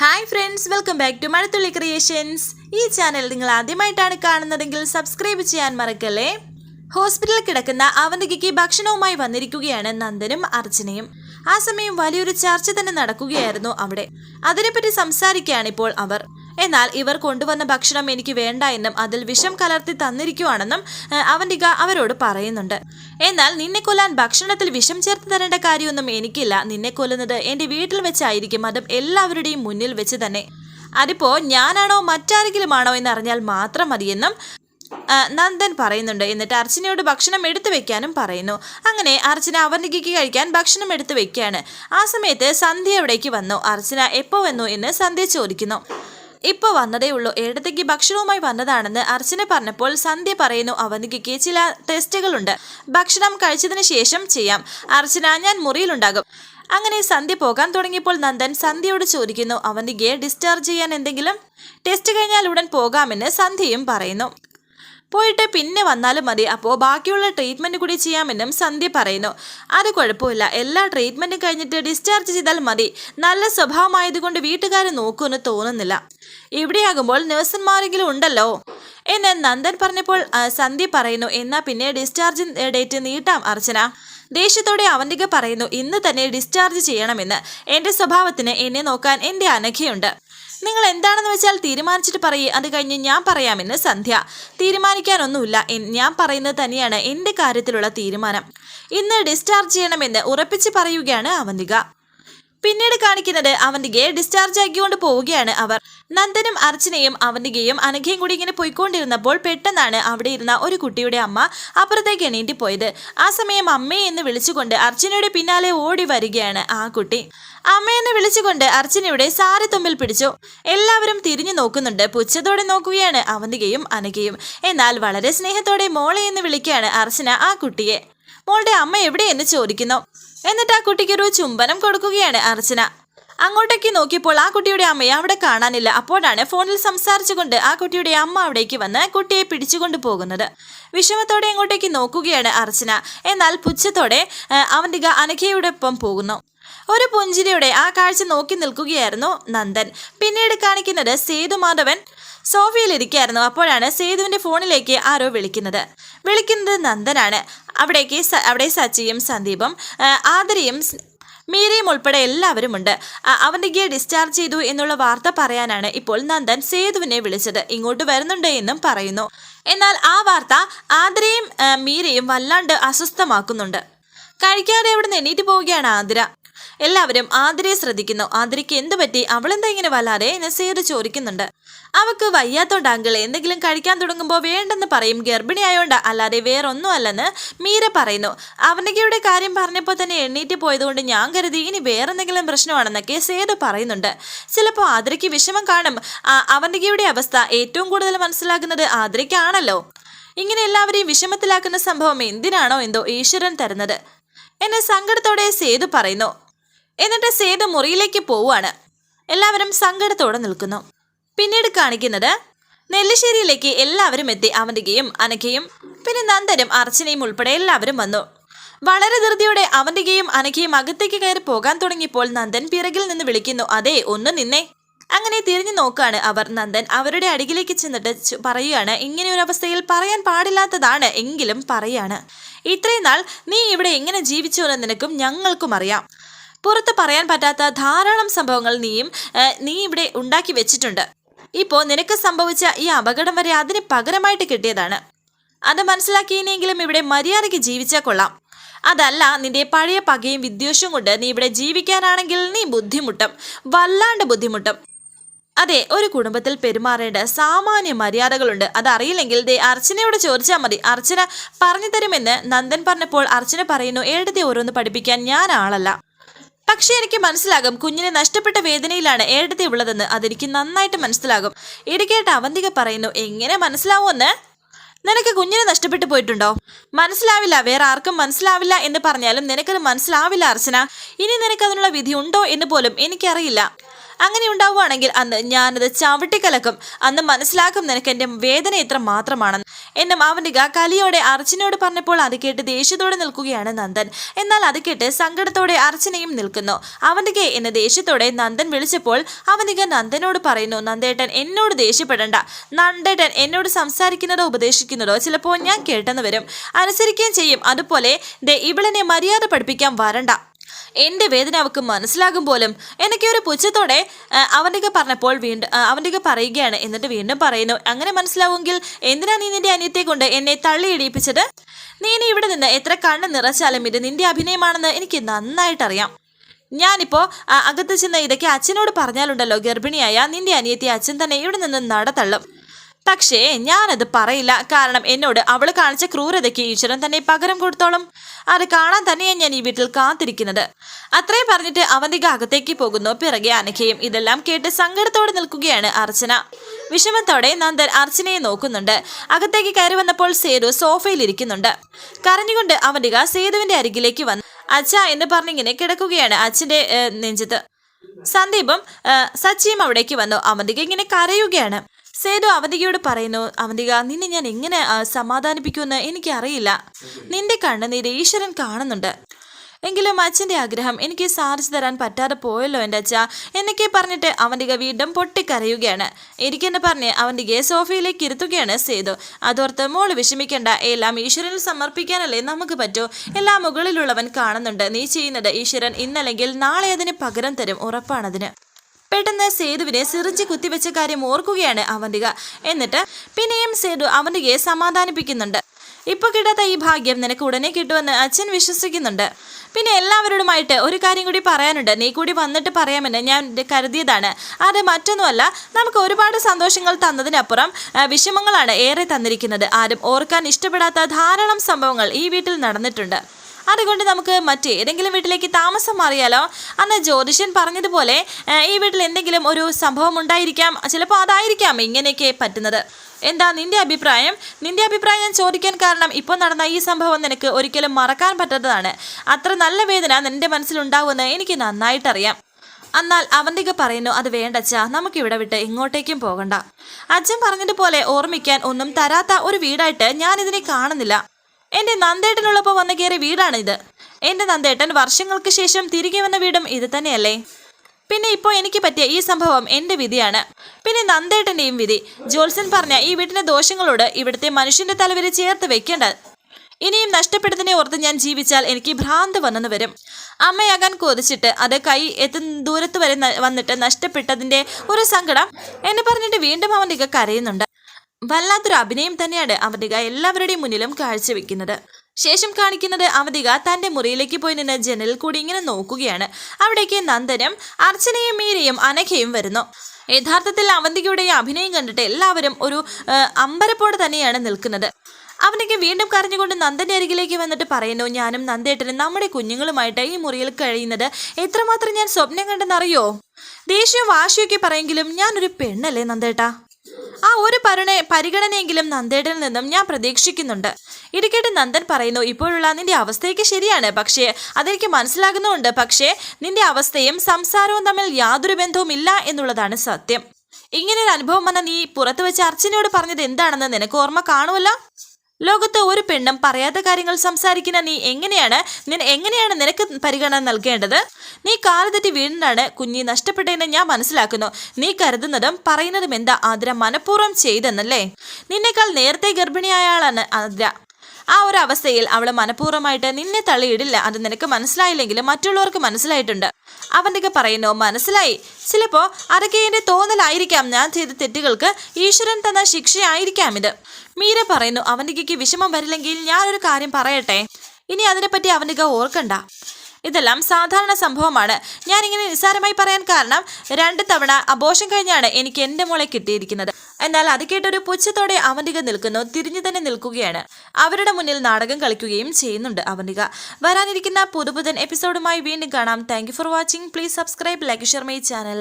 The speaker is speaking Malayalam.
Hi friends welcome back to Mazhathulli creations ഈ ചാനൽ നിങ്ങൾ ആദ്യമായിട്ടാണ് കാണുന്നതെങ്കിൽ സബ്സ്ക്രൈബ് ചെയ്യാൻ മറക്കല്ലേ? ഹോസ്പിറ്റലിൽ കിടക്കുന്ന അവന്തികയ്ക്ക് ഭക്ഷണവുമായി വന്നിരിക്കുകയാണ് നന്ദനും അർച്ചനയും. ആ സമയം വലിയൊരു ചർച്ച തന്നെ നടക്കുകയായിരുന്നു അവിടെ. അതിനെപ്പറ്റി സംസാരിക്കുകയാണ് ഇപ്പോൾ അവർ. എന്നാൽ ഇവർ കൊണ്ടുവന്ന ഭക്ഷണം എനിക്ക് വേണ്ട എന്നും അതിൽ വിഷം കലർത്തി തന്നിരിക്കുവാണെന്നും അവന്തിക അവരോട് പറയുന്നുണ്ട്. എന്നാൽ നിന്നെ കൊല്ലാൻ ഭക്ഷണത്തിൽ വിഷം ചേർത്ത് തരേണ്ട കാര്യമൊന്നും എനിക്കില്ല. നിന്നെ കൊല്ലുന്നത് എന്റെ വീട്ടിൽ വെച്ചായിരിക്കും. അതും എല്ലാവരുടെയും മുന്നിൽ വെച്ച് തന്നെ. അതിപ്പോ ഞാനാണോ മറ്റാരെങ്കിലും ആണോ എന്നറിഞ്ഞാൽ മാത്രം മതിയെന്നും നന്ദൻ പറയുന്നുണ്ട്. എന്നിട്ട് അർച്ചനയോട് ഭക്ഷണം എടുത്തു വെക്കാനും പറയുന്നു. അങ്ങനെ അർച്ചന അവന്തികയ്ക്ക് കഴിക്കാൻ ഭക്ഷണം എടുത്തു വെക്കുകയാണ് ആ സമയത്ത് സന്ധ്യ എവിടേക്ക് വന്നു. അർച്ചന എപ്പോ വന്നു എന്ന് സന്ധ്യ ചോദിക്കുന്നു. ഇപ്പോൾ വന്നതേ ഉള്ളൂ. ഏടത്തേക്ക് ഭക്ഷണവുമായി വന്നതാണെന്ന് അർച്ചന പറഞ്ഞപ്പോൾ സന്ധ്യ പറയുന്നു അവനിക്ക് ചില ടെസ്റ്റുകളുണ്ട്. ഭക്ഷണം കഴിച്ചതിന് ശേഷം ചെയ്യാം. അർച്ചന ഞാൻ മുറിയിലുണ്ടാകും. അങ്ങനെ സന്ധ്യ പോകാൻ തുടങ്ങിയപ്പോൾ നന്ദൻ സന്ധ്യയോട് ചോദിക്കുന്നു അവന്തികയെ ഡിസ്ചാർജ് ചെയ്യാൻ എന്തെങ്കിലും? ടെസ്റ്റ് കഴിഞ്ഞാൽ ഉടൻ പോകാമെന്ന് സന്ധ്യയും പറയുന്നു. പോയിട്ട് പിന്നെ വന്നാലും മതി. അപ്പോൾ ബാക്കിയുള്ള ട്രീറ്റ്മെന്റ് കൂടി ചെയ്യാമെന്നും സന്ധ്യ പറയുന്നു. അത് കുഴപ്പമില്ല. എല്ലാ ട്രീറ്റ്മെന്റും കഴിഞ്ഞിട്ട് ഡിസ്ചാർജ് ചെയ്താൽ മതി. നല്ല സ്വഭാവമായതുകൊണ്ട് വീട്ടുകാർ നോക്കുമെന്ന് തോന്നുന്നില്ല. ഇവിടെയാകുമ്പോൾ നഴ്സന്മാരെങ്കിലും ഉണ്ടല്ലോ. എന്ന് നന്ദൻ പറഞ്ഞപ്പോൾ സന്ധ്യ പറയുന്നു. എന്നാൽ പിന്നെ ഡിസ്ചാർജ് ഡേറ്റ് നീട്ടാം അർച്ചന. ദേഷ്യത്തോടെ അവന്തിക പറയുന്നു ഇന്ന് തന്നെ ഡിസ്ചാർജ് ചെയ്യണമെന്ന്. എന്റെ സ്വഭാവത്തിന് എന്നെ നോക്കാൻ എന്റെ അനഘയുണ്ട്. നിങ്ങൾ എന്താണെന്ന് വെച്ചാൽ തീരുമാനിച്ചിട്ട് പറയേ. അത് കഴിഞ്ഞ് ഞാൻ പറയാമെന്ന് സന്ധ്യ. തീരുമാനിക്കാനൊന്നുമില്ല. ഞാൻ പറയുന്നത് തന്നെയാണ് എന്റെ കാര്യത്തിലുള്ള തീരുമാനം. ഇന്ന് ഡിസ്ചാർജ് ചെയ്യണമെന്ന് ഉറപ്പിച്ച് പറയുകയാണ് അവന്തിക. പിന്നീട് കാണിക്കുന്നത് അവന്തികയെ ഡിസ്ചാർജ് ആക്കിക്കൊണ്ട് പോവുകയാണ് അവർ. നന്ദനും അർച്ചനയും അവന്തികയും അനഘയും കൂടി ഇങ്ങനെ പോയിക്കൊണ്ടിരുന്നപ്പോൾ പെട്ടെന്നാണ് അവിടെ ഇരുന്ന ഒരു കുട്ടിയുടെ അമ്മ അപ്പുറത്തേക്ക് എണീറ്റി പോയത്. ആ സമയം അമ്മയെ എന്ന് വിളിച്ചുകൊണ്ട് അർച്ചനയുടെ പിന്നാലെ ഓടി വരികയാണ് ആ കുട്ടി. അമ്മയെന്ന് വിളിച്ചുകൊണ്ട് അർച്ചനയുടെ സാരി തുമ്പിൽ പിടിച്ചു. എല്ലാവരും തിരിഞ്ഞു നോക്കുന്നുണ്ട്. പുച്ഛത്തോടെ നോക്കുകയാണ് അവന്തികയും അനഘയും. എന്നാൽ വളരെ സ്നേഹത്തോടെ മോളെ എന്ന് വിളിക്കുകയാണ് അർച്ചന ആ കുട്ടിയെ. മോളുടെ അമ്മ എവിടെയെന്ന് ചോദിക്കുന്നു. എന്നിട്ട് ആ കുട്ടിക്ക് ഒരു ചുംബനം കൊടുക്കുകയാണ് അർച്ചന. അങ്ങോട്ടേക്ക് നോക്കിയപ്പോൾ ആ കുട്ടിയുടെ അമ്മയെ അവിടെ കാണാനില്ല. അപ്പോഴാണ് ഫോണിൽ സംസാരിച്ചുകൊണ്ട് ആ കുട്ടിയുടെ അമ്മ അവിടേക്ക് വന്ന് കുട്ടിയെ പിടിച്ചുകൊണ്ട് പോകുന്നത്. വിഷമത്തോടെ അങ്ങോട്ടേക്ക് നോക്കുകയാണ് അർച്ചന. എന്നാൽ പുച്ഛത്തോടെ അവന്റെ അനഘയോടൊപ്പം പോകുന്നു. ഒരു പുഞ്ചിരിയുടെ ആ കാഴ്ച നോക്കി നിൽക്കുകയായിരുന്നു നന്ദൻ. പിന്നീട് കാണിക്കുന്നത് സേതുമാധവൻ സോഫയിലിരിക്കായിരുന്നു അപ്പോഴാണ് സേതുവിന്റെ ഫോണിലേക്ക് ആരോ വിളിക്കുന്നത്. വിളിക്കുന്നത് നന്ദനാണ്. അവിടേക്ക് അവിടെ സച്ചിയും സന്ദീപും ആദരയും മീരയും ഉൾപ്പെടെ എല്ലാവരുമുണ്ട്. അവന്റെ അവന്തികയെ ഡിസ്ചാർജ് ചെയ്തു എന്നുള്ള വാർത്ത പറയാനാണ് ഇപ്പോൾ നന്ദൻ സേതുവിനെ വിളിച്ചത്. ഇങ്ങോട്ട് വരുന്നുണ്ട് എന്നും പറയുന്നു. എന്നാൽ ആ വാർത്ത ആതിരയും മീരയും വല്ലാണ്ട് അസ്വസ്ഥമാക്കുന്നുണ്ട്. കഴിക്കാതെ അവിടെ നിന്ന് എണീറ്റ് പോവുകയാണ് ആതിര. എല്ലാവരും ആതിരയെ ശ്രദ്ധിക്കുന്നു. ആതിരയ്ക്ക് എന്ത് പറ്റി? അവളെന്താ ഇങ്ങനെ വല്ലാതെ നസീർ ചോദിക്കുന്നുണ്ട്. അവക്ക് വയ്യാത്തോണ്ട് അങ്കിൾ എന്തെങ്കിലും കഴിക്കാൻ തുടങ്ങുമ്പോൾ വേണ്ടെന്ന് പറയും. ഗർഭിണിയായോണ്ട് അല്ലാതെ വേറൊന്നും അല്ലെന്ന് മീര പറയുന്നു. അവനകയുടെ കാര്യം പറഞ്ഞപ്പോൾ തന്നെ എണ്ണീറ്റ് പോയതുകൊണ്ട് ഞാൻ കരുതി ഇനി വേറെന്തെങ്കിലും പ്രശ്നമാണെന്നൊക്കെ സേതു പറയുന്നുണ്ട്. ചിലപ്പോൾ ആതിരയ്ക്ക് വിഷമം കാണും. അവനകയുടെ അവസ്ഥ ഏറ്റവും കൂടുതൽ മനസ്സിലാക്കുന്നത് ആതിരയ്ക്കാണല്ലോ. ഇങ്ങനെ എല്ലാവരെയും വിഷമത്തിലാക്കുന്ന സംഭവം എന്തിനാണോ എന്തോ ഈശ്വരൻ തരുന്നത്. എന്നെ സങ്കടത്തോടെ സേതു പറയുന്നു. എന്നിട്ട് സേതു മുറിയിലേക്ക് പോവുകയാണ്. എല്ലാവരും സങ്കടത്തോടെ നിൽക്കുന്നു. പിന്നീട് കാണിക്കുന്നത് നെല്ലിശ്ശേരിയിലേക്ക് എല്ലാവരും എത്തി. അവന്തികയും അനക്കയും പിന്നെ നന്ദനും അർച്ചനയും ഉൾപ്പെടെ എല്ലാവരും വന്നു. വളരെ ധൃതിയോടെ അവന്തികയും അനക്കയും അകത്തേക്ക് കയറി പോകാൻ തുടങ്ങിയപ്പോൾ നന്ദൻ പിറകിൽ നിന്ന് വിളിക്കുന്നു അതെ ഒന്ന് നിന്നേ. അങ്ങനെ തിരിഞ്ഞു നോക്കാണ് അവർ. നന്ദൻ അവരുടെ അടികിലേക്ക് ചെന്നിട്ട് പറയുകയാണ് ഇങ്ങനെ ഒരു അവസ്ഥയിൽ പറയാൻ പാടില്ലാത്തതാണ് എങ്കിലും പറയാണ്. ഇത്രയും നാൾ നീ ഇവിടെ എങ്ങനെ ജീവിച്ചു എന്ന് നിനക്കും ഞങ്ങൾക്കും അറിയാം. പുറത്ത് പറയാൻ പറ്റാത്ത ധാരാളം സംഭവങ്ങൾ നീയും നീ ഇവിടെ ഉണ്ടാക്കി വെച്ചിട്ടുണ്ട്. ഇപ്പോൾ നിനക്ക് സംഭവിച്ച ഈ അപകടം വരെ അതിന് പകരമായിട്ട് കിട്ടിയതാണ്. അത് മനസ്സിലാക്കിയെങ്കിലും ഇവിടെ മര്യാദയ്ക്ക് ജീവിച്ചാൽ കൊള്ളാം. അതല്ല നിന്റെ പഴയ പകയും വിദ്വേഷവും കൊണ്ട് നീ ഇവിടെ ജീവിക്കാനാണെങ്കിൽ നീ ബുദ്ധിമുട്ടും വല്ലാണ്ട് ബുദ്ധിമുട്ടും. അതെ ഒരു കുടുംബത്തിൽ പെരുമാറേണ്ട സാമാന്യ മര്യാദകളുണ്ട്. അതറിയില്ലെങ്കിൽ ദേ അർച്ചനയോട് ചോദിച്ചാൽ മതി. അർച്ചന പറഞ്ഞു തരുമെന്ന് നന്ദൻ പറഞ്ഞപ്പോൾ അർച്ചന പറയുന്നു ഏടത്തെ ഓരോന്ന് പഠിപ്പിക്കാൻ ഞാൻ ആളല്ല. പക്ഷെ എനിക്ക് മനസ്സിലാകും. കുഞ്ഞിനെ നഷ്ടപ്പെട്ട വേദനയിലാണ് ഏടത്തെ ഉള്ളതെന്ന് അതെനിക്ക് നന്നായിട്ട് മനസ്സിലാകും. ഇടയ്ക്കായിട്ട് അവന്തിക പറയുന്നു എങ്ങനെ മനസ്സിലാവുമെന്ന്? നിനക്ക് കുഞ്ഞിനെ നഷ്ടപ്പെട്ടു പോയിട്ടുണ്ടോ? മനസ്സിലാവില്ല വേറെ ആർക്കും മനസ്സിലാവില്ല എന്ന് പറഞ്ഞാലും നിനക്കത് മനസ്സിലാവില്ല അർച്ചന. ഇനി നിനക്ക് അതിനുള്ള വിധി ഉണ്ടോ എന്ന് പോലും എനിക്കറിയില്ല. അങ്ങനെ ഉണ്ടാവുകയാണെങ്കിൽ അന്ന് ഞാനത് ചവിട്ടിക്കലക്കും. അന്ന് മനസ്സിലാക്കും നിനക്ക് എന്റെ വേദന ഇത്ര മാത്രമാണെന്ന്. എന്നും അവനിക കലിയോടെ അർച്ചനയോട് പറഞ്ഞപ്പോൾ അത് കേട്ട് ദേഷ്യത്തോടെ നിൽക്കുകയാണ് നന്ദൻ. എന്നാൽ അത് കേട്ട് സങ്കടത്തോടെ അർച്ചനയും നിൽക്കുന്നു. അവന്റെ എന്ന ദേഷ്യത്തോടെ നന്ദൻ വിളിച്ചപ്പോൾ അവനിക നന്ദനോട് പറയുന്നു നന്ദേട്ടൻ എന്നോട് ദേഷ്യപ്പെടണ്ട. നന്ദേട്ടൻ എന്നോട് സംസാരിക്കുന്നതോ ഉപദേശിക്കുന്നതോ ചിലപ്പോൾ ഞാൻ കേട്ടെന്ന് വരും. അനുസരിക്കുകയും ചെയ്യും. അതുപോലെ ദേ ഇവളെന്നെ മര്യാദ പഠിപ്പിക്കാൻ വരണ്ട. എന്റെ വേദന അവൾക്ക് മനസ്സിലാകും പോലും. എനിക്ക് ഒരു പുച്ഛത്തോടെ അവന്റെയൊക്കെ പറഞ്ഞപ്പോൾ വീണ്ടും അവന്റെയൊക്കെ പറയുകയാണ്. എന്നിട്ട് വീണ്ടും പറയുന്നു അങ്ങനെ മനസ്സിലാവുമെങ്കിൽ എന്തിനാ നീ നിന്റെ അനിയത്തെ കൊണ്ട് എന്നെ തള്ളി ഇടിയിപ്പിച്ചത് നീ ഇനി ഇവിടെ നിന്ന് എത്ര കണ്ണ് നിറച്ചാലും ഇത് നിന്റെ അഭിനയമാണെന്ന് എനിക്ക് നന്നായിട്ടറിയാം. ഞാനിപ്പോ ആ, അകത്ത് ചെന്ന് ഇതൊക്കെ അച്ഛനോട് പറഞ്ഞാലുണ്ടല്ലോ ഗർഭിണിയായ നിന്റെ അനിയത്തി അച്ഛൻ തന്നെ ഇവിടെ നിന്ന് നടതള്ളും പക്ഷേ ഞാനത് പറയില്ല. കാരണം എന്നോട് അവൾ കാണിച്ച ക്രൂരതയ്ക്ക് ഈശ്വരൻ തന്നെ പകരം കൊടുത്തോളും. അത് കാണാൻ തന്നെയാണ് ഞാൻ ഈ വീട്ടിൽ കാത്തിരിക്കുന്നത്. അത്രയും പറഞ്ഞിട്ട് അവന്തിക അകത്തേക്ക് പോകുന്നു. പിറകെ അനഘയും ഇതെല്ലാം കേട്ട് സങ്കടത്തോടെ നിൽക്കുകയാണ് അർച്ചന. വിഷമത്തോടെ നന്ദൻ അർച്ചനയെ നോക്കുന്നുണ്ട്. അകത്തേക്ക് കയറി വന്നപ്പോൾ സേതു സോഫയിൽ ഇരിക്കുന്നുണ്ട്. കരഞ്ഞുകൊണ്ട് അവന്തിക സേതുവിന്റെ അരികിലേക്ക് വന്നു. അച്ഛ എന്ന് പറഞ്ഞിങ്ങനെ കിടക്കുകയാണ് അച്ഛന്റെ നെഞ്ചത്ത്. സന്ദീപും സച്ചിയും അവിടേക്ക് വന്നു. അവന്തിക ഇങ്ങനെ കരയുകയാണ്. സേതു അവന്തികയോട് പറയുന്നു അവന്തിക നിന്നെ ഞാൻ എങ്ങനെ സമാധാനിപ്പിക്കുമെന്ന് എനിക്കറിയില്ല. നിന്റെ കണ്ണുനീര് ഈശ്വരൻ കാണുന്നുണ്ട്. എങ്കിലും അച്ഛന്റെ ആഗ്രഹം എനിക്ക് സാധിച്ചു തരാൻ പറ്റാതെ പോയല്ലോ എന്റെ അച്ഛ. എന്നൊക്കെ പറഞ്ഞിട്ട് അവന്റെ വീണ്ടും പൊട്ടിക്കരയുകയാണ്. എനിക്കെന്നെ പറഞ്ഞ് അവന്തികയെ സോഫയിലേക്ക് ഇരുത്തുകയാണ് സേതു. അതോർത്ത് മോൾ വിഷമിക്കേണ്ട എല്ലാം ഈശ്വരനിൽ സമർപ്പിക്കാനല്ലേ നമുക്ക് പറ്റൂ. എല്ലാം മുകളിലുള്ളവൻ കാണുന്നുണ്ട്. നീ ചെയ്യുന്നത് ഈശ്വരൻ ഇന്നല്ലെങ്കിൽ നാളെ അതിന് പകരം തരും ഉറപ്പാണതിന്. പെട്ടെന്ന് സേതുവിനെ സിറിഞ്ച് കുത്തിവെച്ച കാര്യം ഓർക്കുകയാണ് അവന്തിക. എന്നിട്ട് പിന്നെയും സേതു അവന്തികയെ സമാധാനിപ്പിക്കുന്നുണ്ട്. ഇപ്പൊ കിട്ടാത്ത ഈ ഭാഗ്യം നിനക്ക് ഉടനെ കിട്ടുമെന്ന് അച്ഛൻ വിശ്വസിക്കുന്നുണ്ട്. പിന്നെ എല്ലാവരോടുമായിട്ട് ഒരു കാര്യം കൂടി പറയാനുണ്ട്. നീ കൂടി വന്നിട്ട് പറയാമെന്ന് ഞാൻ കരുതിയതാണ്. അത് മറ്റൊന്നുമല്ല നമുക്ക് ഒരുപാട് സന്തോഷങ്ങൾ തന്നതിനപ്പുറം വിഷമങ്ങളാണ് ഏറെ തന്നിരിക്കുന്നത്. ആരും ഓർക്കാൻ ഇഷ്ടപ്പെടാത്ത ധാരാളം സംഭവങ്ങൾ ഈ വീട്ടിൽ നടന്നിട്ടുണ്ട്. അതുകൊണ്ട് നമുക്ക് മറ്റേതെങ്കിലും വീട്ടിലേക്ക് താമസം മാറിയാലോ? അന്ന് ജ്യോതിഷൻ പറഞ്ഞതുപോലെ ഈ വീട്ടിൽ എന്തെങ്കിലും ഒരു സംഭവം ഉണ്ടായിരിക്കാം. ചിലപ്പോൾ അതായിരിക്കാം ഇങ്ങനെയൊക്കെ പറ്റുന്നത്. എന്താ നിന്റെ അഭിപ്രായം? നിന്റെ അഭിപ്രായം ഞാൻ ചോദിക്കാൻ കാരണം ഇപ്പോൾ നടന്ന ഈ സംഭവം നിനക്ക് ഒരിക്കലും മറക്കാൻ പറ്റാത്തതാണ്. അത്ര നല്ല വേദന നിന്റെ മനസ്സിലുണ്ടാവുമെന്ന് എനിക്ക് നന്നായിട്ടറിയാം. എന്നാൽ അവന്തിക പറയുന്നു അത് വേണ്ടച്ച നമുക്ക് ഇവിടെ വിട്ട് ഇങ്ങോട്ടേക്കും പോകണ്ട. അച്ഛൻ പറഞ്ഞതുപോലെ ഓർമ്മിക്കാൻ ഒന്നും തരാത്ത ഒരു വീടായിട്ട് ഞാൻ ഇതിനെ കാണുന്നില്ല. എന്റെ നന്ദേട്ടനുള്ളപ്പോൾ വന്നു കയറിയ വീടാണിത്. എന്റെ നന്ദേട്ടൻ വർഷങ്ങൾക്ക് ശേഷം തിരികെ വന്ന വീടും ഇത് തന്നെയല്ലേ? പിന്നെ ഇപ്പോൾ എനിക്ക് പറ്റിയ ഈ സംഭവം എന്റെ വിധിയാണ്. പിന്നെ നന്ദേട്ടന്റെയും വിധി. ജോത്സൻ പറഞ്ഞ ഈ വീട്ടിലെ ദോഷങ്ങളോട് ഇവിടുത്തെ മനുഷ്യന്റെ തലവരെ ചേർത്ത് വെക്കേണ്ട. ഇനിയും നഷ്ടപ്പെടുന്നതിനെ ഓർത്ത് ഞാൻ ജീവിച്ചാൽ എനിക്ക് ഭ്രാന്ത് വന്നെന്ന് വരും. അമ്മയാകാൻ കൊതിച്ചിട്ട് അത് കൈ എത്തുന്ന ദൂരത്ത് വരെ വന്നിട്ട് നഷ്ടപ്പെട്ടതിന്റെ ഒരു സങ്കടം എന്നെ പറഞ്ഞിട്ട് വീണ്ടും അവന്റെ കരയുന്നുണ്ട്. വല്ലാത്തൊരു അഭിനയം തന്നെയാണ് അവന്തിക എല്ലാവരുടെയും മുന്നിലും കാഴ്ചവെക്കുന്നത്. ശേഷം കാണിക്കുന്നത് അവതിക തന്റെ മുറിയിലേക്ക് പോയി നിന്ന് ജനലിൽ കൂടി ഇങ്ങനെ നോക്കുകയാണ്. അവിടേക്ക് നന്ദനും അർച്ചനയും മീരയും അനഘയും വരുന്നു. യഥാർത്ഥത്തിൽ അവന്തികയുടെ അഭിനയം കണ്ടിട്ട് എല്ലാവരും ഒരു അമ്പരപ്പോടെ തന്നെയാണ് നിൽക്കുന്നത്. അവനൊക്കെ വീണ്ടും കരഞ്ഞുകൊണ്ട് നന്ദന്റെ അരികിലേക്ക് വന്നിട്ട് പറയുന്നു ഞാനും നന്ദേട്ടനും നമ്മുടെ കുഞ്ഞുങ്ങളുമായിട്ട് ഈ മുറിയിൽ കഴിയുന്നത് എത്രമാത്രം ഞാൻ സ്വപ്നം കണ്ടെന്നറിയോ? ദേഷ്യവും വാശിയൊക്കെ പറയെങ്കിലും ഞാനൊരു പെണ്ണല്ലേ നന്ദേട്ടാ? ആ ഒരു പരണ പരിഗണനയെങ്കിലും നന്ദേടിൽ നിന്നും ഞാൻ പ്രതീക്ഷിക്കുന്നുണ്ട്. ഇടയ്ക്കിടെ നന്ദൻ പറയുന്നു ഇപ്പോഴുള്ള നിന്റെ അവസ്ഥയൊക്കെ ശരിയാണ്. പക്ഷേ അതെനിക്ക് മനസ്സിലാകുന്നുണ്ട്. പക്ഷേ നിന്റെ അവസ്ഥയും സംസാരവും തമ്മിൽ യാതൊരു ബന്ധവും ഇല്ല എന്നുള്ളതാണ് സത്യം. ഇങ്ങനൊരു അനുഭവം വന്ന നീ പുറത്തു വെച്ച് അർച്ചനയോട് പറഞ്ഞത് എന്താണെന്ന് നിനക്ക് ഓർമ്മ കാണുമല്ലോ? ലോകത്ത് ഒരു പെണ്ണും പറയാത്ത കാര്യങ്ങൾ സംസാരിക്കുന്ന നീ എങ്ങനെയാണ്? എങ്ങനെയാണ് നിനക്ക് പരിഗണന നൽകേണ്ടത്? നീ കാലുതെറ്റി വീണിട്ടാണ് കുഞ്ഞി നഷ്ടപ്പെട്ടതെന്ന് ഞാൻ മനസ്സിലാക്കുന്നു. നീ കരുതുന്നതും പറയുന്നതും എന്താ ആതിര മനഃപൂർവം ചെയ്തെന്നല്ലേ? നിന്നേക്കാൾ നേരത്തെ ഗർഭിണിയായ ആളാണ് ആതിര. ആ ഒരു അവസ്ഥയിൽ അവൾ മനഃപൂർവമായിട്ട് നിന്നെ തള്ളിയിടില്ല. അത് നിനക്ക് മനസ്സിലായില്ലെങ്കിലും മറ്റുള്ളവർക്ക് മനസ്സിലായിട്ടുണ്ട്. അവന്റെ പറയുന്നു മനസ്സിലായി. ചിലപ്പോൾ അതൊക്കെ എന്റെ തോന്നലായിരിക്കാം. ഞാൻ ചെയ്ത തെറ്റുകൾക്ക് ഈശ്വരൻ തന്ന ശിക്ഷയായിരിക്കാം ഇത്. മീര പറയുന്നു അവന്തികയ്ക്ക് വിഷമം വരില്ലെങ്കിൽ ഞാനൊരു കാര്യം പറയട്ടെ? ഇനി അതിനെപ്പറ്റി അവന്തിക ഓർക്കണ്ട. ഇതെല്ലാം സാധാരണ സംഭവമാണ്. ഞാനിങ്ങനെ നിസ്സാരമായി പറയാൻ കാരണം രണ്ട് തവണ അബോഷം കഴിഞ്ഞാണ് എനിക്ക് എന്റെ മോളെ കിട്ടിയിരിക്കുന്നത്. എന്നാൽ അത് കേട്ടൊരു പുച്ഛത്തോടെ അവന്തിക നിൽക്കുന്നു തിരിഞ്ഞു തന്നെ നിൽക്കുകയാണ്. അവരുടെ മുന്നിൽ നാടകം കളിക്കുകയും ചെയ്യുന്നുണ്ട് അവന്തിക. വരാനിരിക്കുന്ന പുതുപുതൻ എപ്പിസോഡുമായി വീണ്ടും കാണാം. Thank for watching please subscribe like share my channel